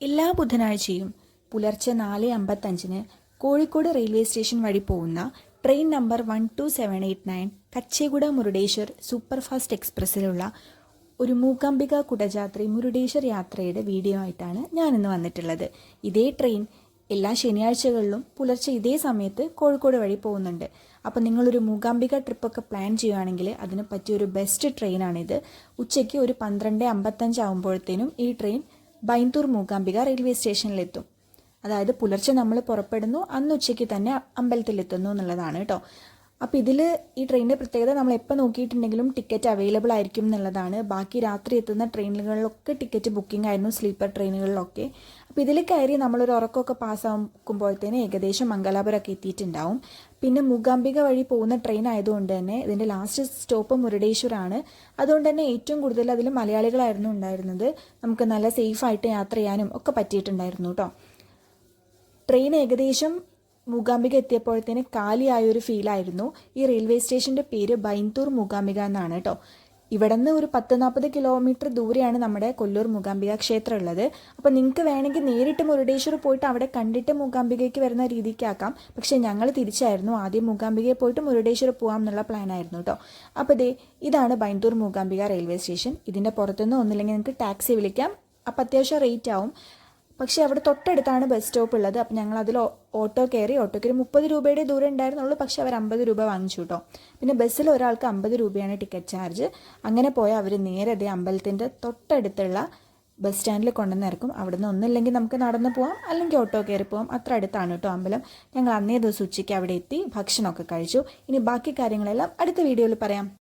എല്ലാ ബുധനാഴ്ചയും പുലർച്ചെ നാല് അമ്പത്തഞ്ചിന് കോഴിക്കോട് റെയിൽവേ സ്റ്റേഷൻ വഴി പോകുന്ന train number one two seven eight nine Kacheguda Murudeshwar superfast എക്സ്പ്രസ്സിലുള്ള ഒരു മൂകാംബിക കുടജാത്രി മുരുടേശ്വർ യാത്രയുടെ വീഡിയോ ആയിട്ടാണ് ഞാനിന്ന് വന്നിട്ടുള്ളത്. ഇതേ ട്രെയിൻ എല്ലാ ശനിയാഴ്ചകളിലും പുലർച്ചെ ഇതേ സമയത്ത് കോഴിക്കോട് വഴി പോകുന്നുണ്ട്. അപ്പോൾ നിങ്ങളൊരു മൂകാംബിക ട്രിപ്പൊക്കെ പ്ലാൻ ചെയ്യുകയാണെങ്കിൽ അതിന് പറ്റിയ ഒരു ബെസ്റ്റ് ട്രെയിനാണിത്. ഉച്ചയ്ക്ക് ഒരു പന്ത്രണ്ട് അമ്പത്തഞ്ച് ആകുമ്പോഴത്തേനും ഈ ട്രെയിൻ ബൈന്തൂർ മൂകാംബിക റെയിൽവേ സ്റ്റേഷനിലെത്തും. അതായത് പുലർച്ചെ നമ്മൾ പുറപ്പെടുന്നു അന്ന് ഉച്ചയ്ക്ക് തന്നെ അമ്പലത്തിലെത്തുന്നു എന്നുള്ളതാണ് കേട്ടോ. അപ്പോൾ ഇതിൽ ഈ ട്രെയിനിന്റെ പ്രത്യേകത നമ്മൾ എപ്പോൾ നോക്കിയിട്ടുണ്ടെങ്കിലും ടിക്കറ്റ് അവൈലബിൾ ആയിരിക്കും എന്നുള്ളതാണ്. ബാക്കി രാത്രി എത്തുന്ന ട്രെയിനുകളിലൊക്കെ ടിക്കറ്റ് ബുക്കിംഗ് ആയിരുന്നു സ്ലീപ്പർ ട്രെയിനുകളിലൊക്കെ. അപ്പോൾ ഇതിൽ കയറി നമ്മളൊരു ഉറക്കമൊക്കെ പാസ്സാകുമ്പോഴത്തേന് ഏകദേശം മംഗലാപുരമൊക്കെ എത്തിയിട്ടുണ്ടാവും. പിന്നെ മൂകാംബിക വഴി പോകുന്ന ട്രെയിൻ ആയതുകൊണ്ട് തന്നെ ഇതിന്റെ ലാസ്റ്റ് സ്റ്റോപ്പ് മുരുടേശ്വരാണ്. അതുകൊണ്ട് തന്നെ ഏറ്റവും കൂടുതൽ അതിൽ മലയാളികളായിരുന്നു ഉണ്ടായിരുന്നത്. നമുക്ക് നല്ല സേഫായിട്ട് യാത്ര ചെയ്യാനും ഒക്കെ പറ്റിയിട്ടുണ്ടായിരുന്നു കേട്ടോ ട്രെയിൻ ഏകദേശം മൂകാംബിക എത്തിയപ്പോഴത്തേന് കാലിയായൊരു ഫീലായിരുന്നു. ഈ റെയിൽവേ സ്റ്റേഷന്റെ പേര് ബൈന്തൂർ മൂകാംബിക എന്നാണ് കേട്ടോ. ഇവിടെ നിന്ന് ഒരു പത്ത് നാൽപ്പത് കിലോമീറ്റർ ദൂരെയാണ് നമ്മുടെ കൊല്ലൂർ മൂകാംബിക ക്ഷേത്രം ഉള്ളത് അപ്പോൾ നിങ്ങൾക്ക് വേണമെങ്കിൽ നേരിട്ട് മുരുടേശ്വർ പോയിട്ട് അവിടെ കണ്ടിട്ട് മൂകാംബികയ്ക്ക് വരുന്ന രീതിക്കാക്കാം. പക്ഷേ ഞങ്ങൾ തിരിച്ചായിരുന്നു. ആദ്യം മൂകാംബികയിൽ പോയിട്ട് മുരുടേശ്വർ പോകാം എന്നുള്ള പ്ലാൻ ആയിരുന്നു കേട്ടോ. അപ്പോൾ ദേ ഇതാണ് ബൈന്തൂർ മൂകാംബിക റെയിൽവേ സ്റ്റേഷൻ. ഇതിന്റെ പുറത്തുനിന്ന് ഒന്നില്ലെങ്കിൽ നിങ്ങൾക്ക് ടാക്സി വിളിക്കാം. അപ്പോൾ അത്യാവശ്യം റേറ്റ് ആവും. പക്ഷേ അവിടെ തൊട്ടടുത്താണ് ബസ് സ്റ്റോപ്പ് ഉള്ളത്. അപ്പം ഞങ്ങൾ അതിൽ ഓട്ടോ കയറി ഓട്ടോയ്ക്ക് ഒരു മുപ്പത് രൂപയുടെ ദൂരം ഉണ്ടായിരുന്നുള്ളൂ. പക്ഷേ അവർ അമ്പത് രൂപ വാങ്ങിച്ചു കേട്ടോ. പിന്നെ ബസ്സിൽ ഒരാൾക്ക് അമ്പത് രൂപയാണ് ടിക്കറ്റ് ചാർജ്. അങ്ങനെ പോയാൽ അവർ നേരെ അതേ അമ്പലത്തിന്റെ തൊട്ടടുത്തുള്ള ബസ് സ്റ്റാൻഡിൽ കൊണ്ടുവന്ന് ഇറക്കും. അവിടുന്ന് ഒന്നില്ലെങ്കിൽ നമുക്ക് നടന്നു പോവാം. അല്ലെങ്കിൽ ഓട്ടോ കയറി പോവാം. അത്ര അടുത്താണ് കേട്ടോ അമ്പലം. ഞങ്ങൾ അന്നേ ദിവസം ഉച്ചയ്ക്ക് അവിടെ എത്തി ഭക്ഷണമൊക്കെ കഴിച്ചു. ഇനി ബാക്കി കാര്യങ്ങളെല്ലാം അടുത്ത വീഡിയോയിൽ പറയാം.